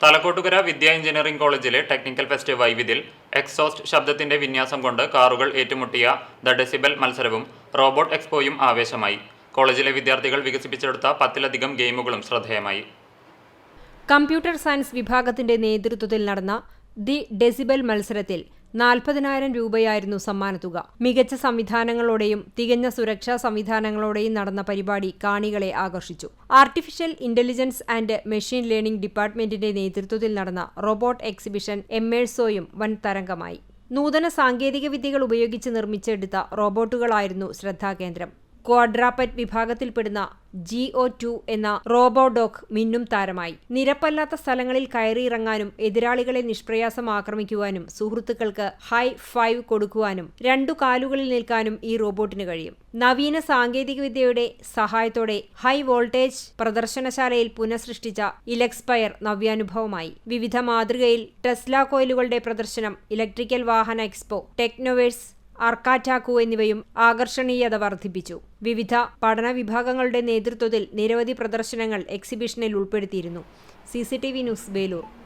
Thalakkottukara Vidya engineering കോളേജിലെ technical fest വൈവിധ്യൽ exhaust ശബ്ദത്തിന്റെ വിന്യാസം കൊണ്ട് കാറുകൾ ഏറ്റുമുട്ടിയ ദ ഡെസിബൽ മത്സരവും റോബോട്ട് എക്സ്പോയും ആവേശമായി. കോളേജിലെ വിദ്യാർത്ഥികൾ വികസിപ്പിച്ചെടുത്ത പത്തിലധികം ഗെയിമുകളും ശ്രദ്ധേയമായി. കമ്പ്യൂട്ടർ സയൻസ് വിഭാഗത്തിന്റെ നേതൃത്വത്തിൽ നടന്ന ദി ഡെസിബൽ മത്സരത്തിൽ നാൽപ്പതിനായിരം രൂപയായിരുന്നു സമ്മാനത്തുക. മികച്ച സംവിധാനങ്ങളോടെയും തികഞ്ഞ സുരക്ഷാ സംവിധാനങ്ങളോടെയും നടന്ന പരിപാടി കാണികളെ ആകർഷിച്ചു. Artificial intelligence and machine learning ഡിപ്പാർട്ട്മെന്റിന്റെ നേതൃത്വത്തിൽ നടന്ന റോബോട്ട് എക്സിബിഷൻ എമ്മേഴ്സോയും വൻ തരംഗമായി. നൂതന സാങ്കേതിക വിദ്യകൾ ഉപയോഗിച്ച് നിർമ്മിച്ചെടുത്ത റോബോട്ടുകളായിരുന്നു ശ്രദ്ധാകേന്ദ്രം. ക്വാഡ്രാപ്പറ്റ് വിഭാഗത്തിൽപ്പെടുന്ന ജി ഒ ടു എന്ന റോബോഡോഗ് മിന്നും താരമായി. നിരപ്പല്ലാത്ത സ്ഥലങ്ങളിൽ കയറിയിറങ്ങാനും എതിരാളികളെ നിഷ്പ്രയാസം ആക്രമിക്കുവാനും സുഹൃത്തുക്കൾക്ക് ഹൈ ഫൈവ് കൊടുക്കുവാനും രണ്ടു കാലുകളിൽ നിൽക്കാനും ഈ റോബോട്ടിന് കഴിയും. നവീന സാങ്കേതികവിദ്യയുടെ സഹായത്തോടെ ഹൈ വോൾട്ടേജ് പ്രദർശനശാലയിൽ പുനഃസൃഷ്ടിച്ച ഇലക്സ്പയർ നവ്യാനുഭവമായി. വിവിധ മാതൃകയിൽ ടെസ്ല കോയിലുകളുടെ പ്രദർശനം ഇലക്ട്രിക്കൽ വാഹന എക്സ്പോ ടെക്നോവേഴ്സ് അർക്കാറ്റാക്കു എന്നിവയും ആകർഷണീയത വർദ്ധിപ്പിച്ചു. വിവിധ പഠന വിഭാഗങ്ങളുടെ നേതൃത്വത്തിൽ നിരവധി പ്രദർശനങ്ങൾ എക്സിബിഷനിൽ ഉൾപ്പെടുത്തിയിരുന്നു. C news Velur